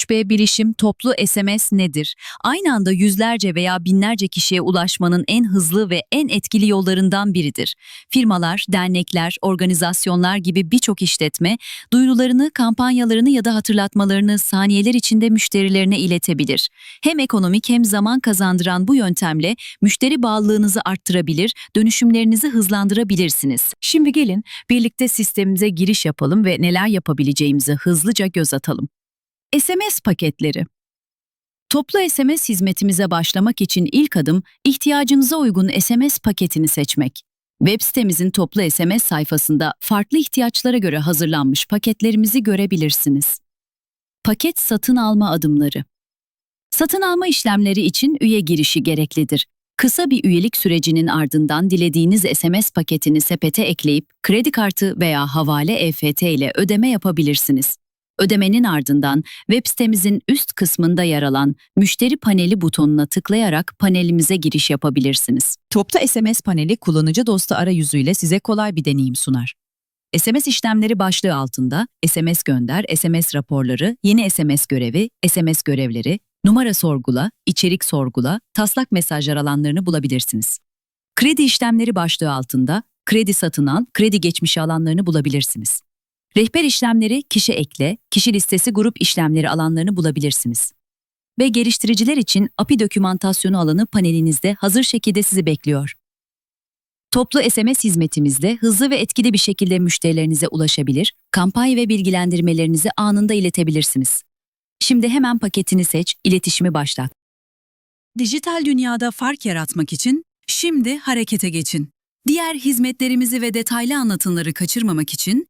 3B bilişim toplu SMS nedir? Aynı anda yüzlerce veya binlerce kişiye ulaşmanın en hızlı ve en etkili yollarından biridir. Firmalar, dernekler, organizasyonlar gibi birçok işletme duyurularını, kampanyalarını ya da hatırlatmalarını saniyeler içinde müşterilerine iletebilir. Hem ekonomik hem zaman kazandıran bu yöntemle müşteri bağlılığınızı arttırabilir, dönüşümlerinizi hızlandırabilirsiniz. Şimdi gelin birlikte sistemimize giriş yapalım ve neler yapabileceğimizi hızlıca göz atalım. SMS paketleri. Toplu SMS hizmetimize başlamak için ilk adım ihtiyacınıza uygun SMS paketini seçmek. Web sitemizin toplu SMS sayfasında farklı ihtiyaçlara göre hazırlanmış paketlerimizi görebilirsiniz. Paket satın alma adımları. Satın alma işlemleri için üye girişi gereklidir. Kısa bir üyelik sürecinin ardından dilediğiniz SMS paketini sepete ekleyip kredi kartı veya havale EFT ile ödeme yapabilirsiniz. Ödemenin ardından web sitemizin üst kısmında yer alan Müşteri paneli butonuna tıklayarak panelimize giriş yapabilirsiniz. Topta SMS paneli kullanıcı dostu arayüzüyle size kolay bir deneyim sunar. SMS işlemleri başlığı altında SMS gönder, SMS raporları, yeni SMS görevi, SMS görevleri, numara sorgula, içerik sorgula, taslak mesajlar alanlarını bulabilirsiniz. Kredi işlemleri başlığı altında kredi satın al, kredi geçmişi alanlarını bulabilirsiniz. Rehber işlemleri, kişi ekle, kişi listesi grup işlemleri alanlarını bulabilirsiniz. Ve geliştiriciler için API dokümantasyonu alanı panelinizde hazır şekilde sizi bekliyor. Toplu SMS hizmetimizde hızlı ve etkili bir şekilde müşterilerinize ulaşabilir, kampanya ve bilgilendirmelerinizi anında iletebilirsiniz. Şimdi hemen paketini seç, iletişimi başlat. Dijital dünyada fark yaratmak için şimdi harekete geçin. Diğer hizmetlerimizi ve detaylı anlatımları kaçırmamak için